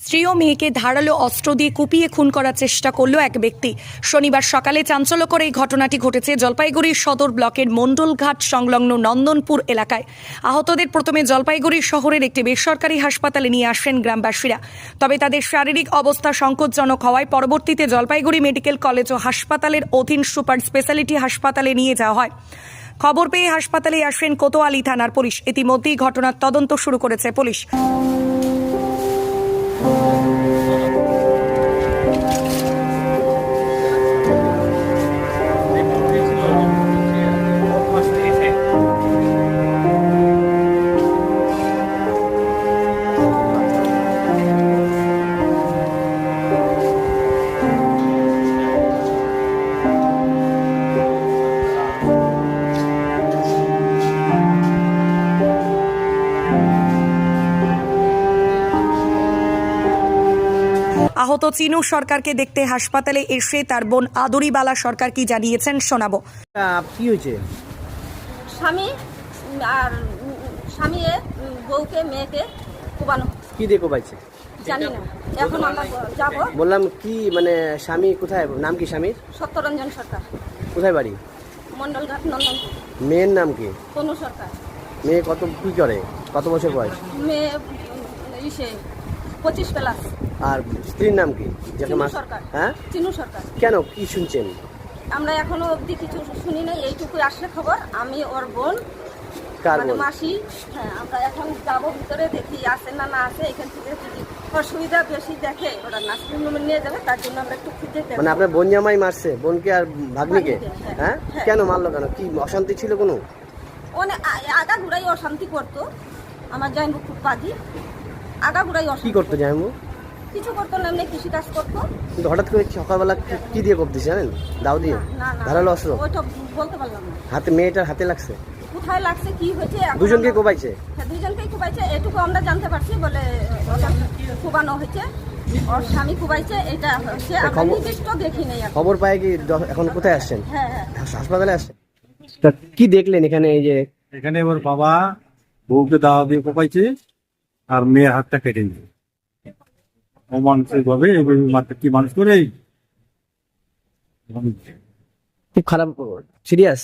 স্ত্রী ও মেয়েকে ধারালো অস্ত্র দিয়ে কুপিয়ে খুন করার চেষ্টা করল এক ব্যক্তি। শনিবার সকালে চাঞ্চল্যকর এই ঘটনাটি ঘটেছে জলপাইগুড়ির সদর ব্লকের মণ্ডলঘাট সংলগ্ন নন্দনপুর এলাকায়। আহতদের প্রথমে জলপাইগুড়ি শহরের একটি বেসরকারি হাসপাতালে নিয়ে আসেন গ্রামবাসীরা। তবে তাদের শারীরিক অবস্থা সংকটজনক হওয়ায় পরবর্তীতে জলপাইগুড়ি মেডিকেল কলেজ ও হাসপাতালের অধীন সুপার স্পেশালিটি হাসপাতালে নিয়ে যাওয়া হয়। খবর পেয়ে হাসপাতালে আসেন কোতোয়ালি থানার পুলিশ। ইতিমধ্যেই ঘটনার তদন্ত শুরু করেছে পুলিশ। আহত চিনু সরকারকে দেখতে হাসপাতালে এসে তার বোন আদুরিবালা সরকার কি জানিয়েছেন শোনাবো। কি হয়েছে? স্বামী আর স্বামী বউকে মেয়েকে কোবানো। কি দেখো পাইছে জানি না। এখন আমরা যাব। বললাম কি মানে স্বামী কোথায়? নাম কি স্বামীর? সত্যরঞ্জন সরকার। কোথায় বাড়ি? মন্ডলঘাট নন্দন। মেয়ের নাম কি? তনু সরকার। মেয়ে কত কি করে? কত বছর বয়স? মেয়ে ইসে। পঁচিশ প্লাস। আর স্ত্রীর নাম কি? যাকে মাস সরকার। হ্যাঁ? চিনু সরকার। কেন? কি শুনছেন? আমরা এখনও অবধি কিছু শুনি নাই এইটুকু আসলে খবর। আমি ওর বোন মানে মাসি। হ্যাঁ আমরা এখন যাব ভিতরে দেখি আসে না না আসে এখান থেকে যদি অসুবিধা বেশি দেখে ওরা নার্সিং হোমে নিয়ে যাবে তার জন্য আমরা একটু খুঁজে মানে আপনার বোন জামাই মারছে বোনকে আর ভাগ্নিকে? হ্যাঁ। হ্যাঁ? হ্যাঁ। কেন মারলো কেন? কি অশান্তি ছিল কোনো? অনেক আগা ঘুরাই অশান্তি করতো। আমার জাইনবু খুব কাজী। আগা ঘুরাই কি করতো জামাইবু কিছু করতো না এমনি কৃষি কাজ করতো। কিন্তু হঠাৎ করে সকালবেলা কি- দিয়ে করতেছে জানেন? দাও দিয়ে? না না না। ধারালো অস্ত্র? ওইটা বলতে পারলাম না। হাতে মেয়েটার হাতে লাগছে? কোথায় লাগছে কি হয়েছে? দুজনকে কোবাইছে হ্যাঁ দুজনকেই কুবাইছে এটুকু আমরা জানতে পারছি বলে কুবানো হয়েছে। ওর স্বামী কুবাইছে এটা হচ্ছে। আমরা খবর- নির্দিষ্ট দেখি নেই খবর পায় কি এখন কোথায় আসছেন? হ্যাঁ হ্যাঁ। হাসপাতালে আসছেন? তা কি দেখলেন এখানে এই যে এখানে ওর বাবা বউকে দাওয়া দিয়ে কোপাইছে। আর মেয়ের হাতটা কেটে নিয়েছে অমানসিক ভাবে এইভাবে কি মানুষ করে? খুব খারাপ সিরিয়াস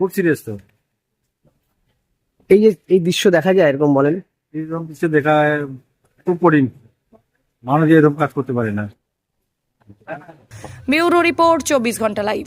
খুব সিরিয়াস তো। এই যে এই দৃশ্য দেখা যায় এরকম বলেন? এইরকম কিছু দেখা খুব কঠিন। মানুষ এরকম কাজ করতে পারে না। ব্যুরো রিপোর্ট চব্বিশ ঘণ্টা লাইভ।